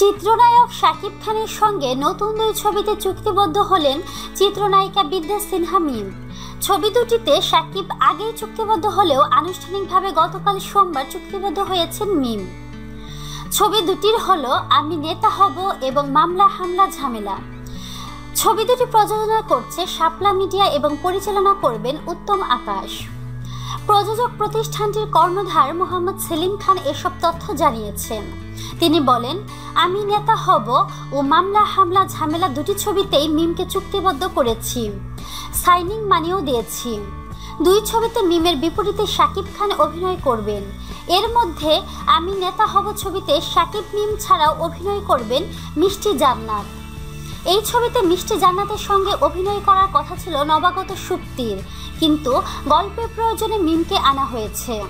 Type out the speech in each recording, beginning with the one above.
চিত্রনায়ক শাকিব খানের সঙ্গে নতুন দুই ছবিতে চুক্তিবদ্ধ হলেন চিত্রনায়িকা বিদ্যা সিনহা মিম। ছবি দুটিতে শাকিব আগেই চুক্তিবদ্ধ হলেও আনুষ্ঠানিকভাবে গতকাল সোমবার চুক্তিবদ্ধ হয়েছেন মিম। ছবি দুটির হলো, আমি নেতা হব এবং মামলা, হামলা, ঝামেলা। ছবি দুটি প্রযোজনা করছে শাপলা মিডিয়া এবং পরিচালনা করবেন উত্তম আকাশ। প্রযোজক প্রতিষ্ঠানটির কর্ণধার মোহাম্মদ সেলিম খান এসব তথ্য জানিয়েছেন। তিনি বলেন, আমি নেতা হব ও মামলা, হামলা, ঝামেলা দুটি ছবিতেই মিমকে চুক্তিবদ্ধ করেছি। সাইনিং মানিও দিয়েছি। দুই ছবিতে মিমের বিপরীতে শাকিব খান অভিনয় করবেন। এর মধ্যে আমি নেতা হব ছবিতে শাকিব মিম ছাড়াও অভিনয় করবেন মিষ্টি জান্নাত। এই ছবিতে মিষ্টি জান্নাতের সঙ্গে অভিনয় করার কথা ছিল নবাগত সুপ্তির। কিন্তু গল্পের প্রয়োজনে মিমকে আনা হয়েছে।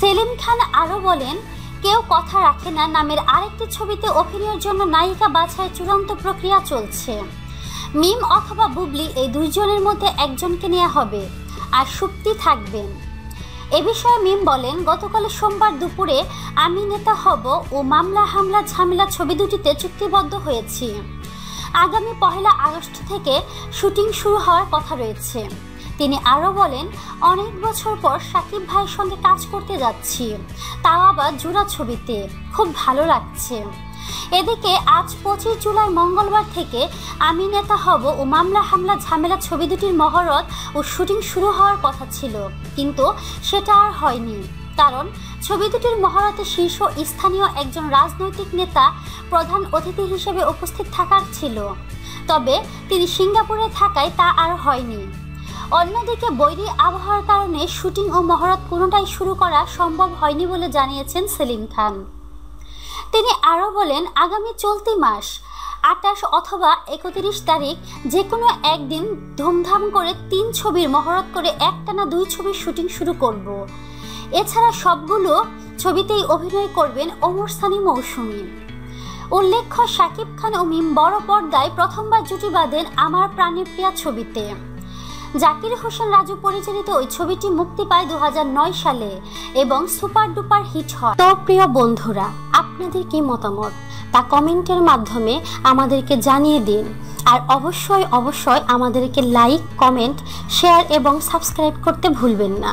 সেলিম খান আরও বলেন, কেউ কথা রাখে না নামের আরেকটি ছবিতে অভিনয়ের জন্য নায়িকা বাছাই চূড়ান্ত প্রক্রিয়া চলছে। মিম অথবা বুবলি এই দুইজনের মধ্যে একজনকে নেওয়া হবে আর সুপ্তি থাকবেন। এ বিষয়ে মিম বলেন, গতকাল সোমবার দুপুরে আমি নেতা হব ও মামলা, হামলা, ঝামেলা ছবি দুটিতে চুক্তিবদ্ধ হয়েছি। আগামী পহেলা আগস্ট থেকে শুটিং শুরু হওয়ার কথা রয়েছে। তিনি আরও বলেন, অনেক বছর পর সাকিব ভাইয়ের সঙ্গে কাজ করতে যাচ্ছি। তাও আবার জোড়া ছবিতে। খুব ভালো লাগছে। এদিকে আজ পঁচিশ জুলাই মঙ্গলবার থেকে আমি নেতা হব ও মামলা হামলা ঝামেলা ছবি দুটির মহরত ও শুটিং শুরু হওয়ার কথা ছিল। কিন্তু সেটা আর হয়নি। কারণ ছবি দুটির মহরতে শীর্ষ স্থানীয় একজন রাজনৈতিক নেতা প্রধান অতিথি হিসেবে উপস্থিত থাকার ছিল। তবে তিনি সিঙ্গাপুরে থাকায় তা আর হয়নি। অন্যদিকে বৈরী আবহাওয়ার কারণে শুটিং ও মহরত কোনোটাই শুরু করা সম্ভব হয়নি বলে জানিয়েছেন সেলিম খান। তিনি আরও বলেন, আগামী চলতি মাস আটাশ অথবা একত্রিশ তারিখ যে কোনো একদিন ধুমধাম করে তিন ছবির মহরত করে একটানা দুই ছবির শুটিং শুরু করব। এছাড়া সবগুলো ছবিতেই অভিনয় করবেন ওমর সানি মৌসুমী। উল্লেখ্য, শাকিব খান ও মিম বড় পর্দায় প্রথমবার জুটি বাঁধেন আমার প্রাণের প্রিয়া ছবিতে। জাকির হোসেন রাজু পরিচালিত ওই ছবিটি মুক্তি পায় দু সালে এবং সুপার ডুপার হিট হয়। তো প্রিয় বন্ধুরা, আপনাদের কি মতামত? তা কমেন্টের মাধ্যমে আমাদেরকে জানিয়ে দিন। আর অবশ্যই অবশ্যই আমাদেরকে লাইক, কমেন্ট, শেয়ার এবং সাবস্ক্রাইব করতে ভুলবেন না।